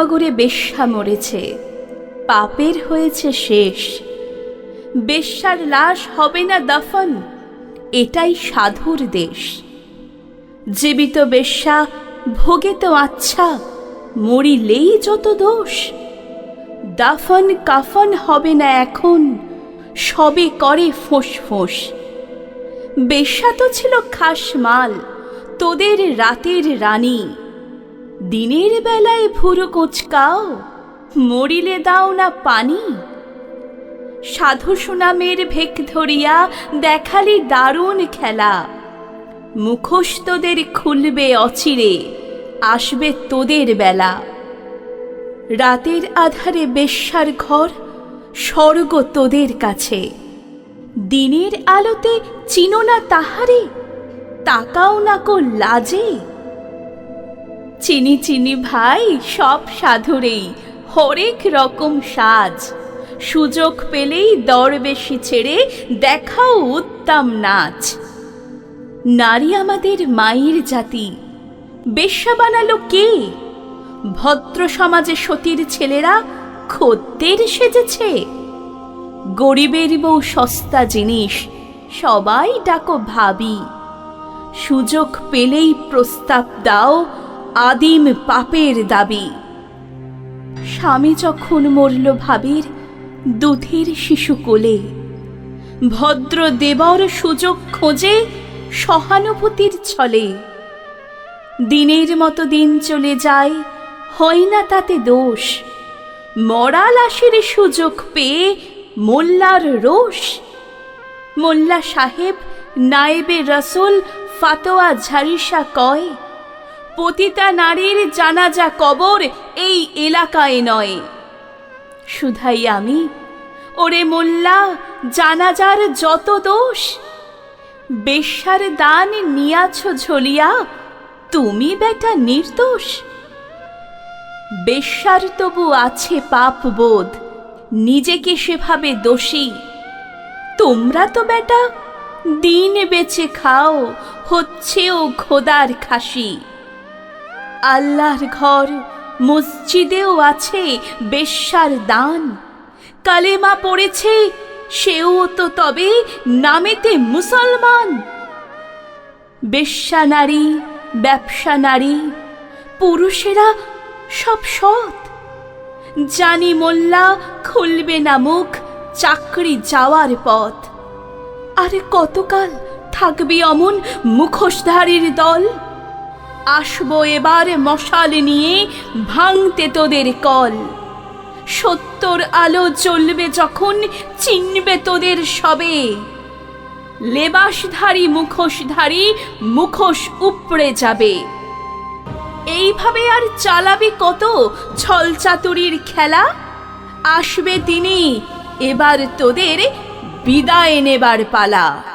নগরে বেশ্যা মরেছে, পাপের হয়েছে শেষ। বেশ্যার লাশ হবে না দাফন, এটাই সাধুর দেশ। জীবিত বেশ্যা, ভোগে তো আচ্ছা মরিলেই যত দোষ। দাফন কাফন হবে না এখন, সবে করে ফোঁস ফোঁস বেশ্যা তো ছিল খাস মাল, তোদের রাতের রানী। দিনের বেলায় ভুরু কোচকাও, মরিলে দাও না পানি। সাধু সুনামের ভেক ধরিয়া দেখালি দারুণ খেলা। মুখোশ তোদের খুলবে অচিরে, আসবে তোদের বেলা। রাতের আধারে বেশ্যার ঘর, স্বর্গ তোদের কাছে। দিনের আলোতে চিনো না তাহারে, তাকাও না কো লাজে। চিনি চিনি ভাই, সব সাধুরেই, হরেক রকম সাজ। সুযোগ পেলেই দর বেশি ছেড়ে দেখাও উত্তম নাচ। নারী আমাদের মায়ের জাতি, বেশ্যা বানালো কে? ভদ্র সমাজে সতীর ছেলেরা খদ্দের সেজেছে। গরিবের বউ সস্তা জিনিস, সবাই ডাকো ভাবি। সুযোগ পেলেই প্রস্তাব দাও আদিম পাপের দাবি। স্বামী যখন মরল ভাবির দুধের শিশু কোলে, ভদ্র দেবর সুযোগ খোঁজে সহানুভূতির ছলে। দিনের মতো দিন চলে যায়, হয় না তাতে দোষ। মরা লাশের সুযোগ পেয়ে মোল্লার রোষ। মোল্লা সাহেব, নায়েবে রসুল, ফাতোয়া ঝারিসা কয় পতিতা নারীর জানাজা কবর এই এলাকায় নয়। শুধাই আমি, ওরে মোল্লা, জানাজার যত দোষ, বেশ্যার দান নিয়াছ ঝলিয়া, তুমি বেটা নির্দোষ। বেশ্যার তবু আছে পাপ বোধ, নিজেকে সেভাবে দোষী। তোমরা তো বেটা, দিন বেচে খাও, হচ্ছেও খোদার খাসি। আল্লাহর ঘর, মসজিদেও আছে বেশ্যার দান। কালেমা পড়েছে, সেও তো তবে নামেতে মুসলমান। বেশ্যা নারী, ব্যবসা নারী, পুরুষেরা সব সৎ। জানি মোল্লা খুলবে না মুখ, চাকরি যাওয়ার পথ। আরে কতকাল থাকবি অমন মুখোশধারীর দল? আসব এবার মশাল নিয়ে, ভাঙতে তোদের কল। সত্তর আলো চলবে যখন, চিনবে তোদের সবে। লেবাসধারী, মুখোশধারী, মুখোশ উপড়ে যাবে। এইভাবে আর চালাবি কত ছলচাতুরির খেলা? আসবে তিনি এবার তোদের বিদায় নেবার পালা।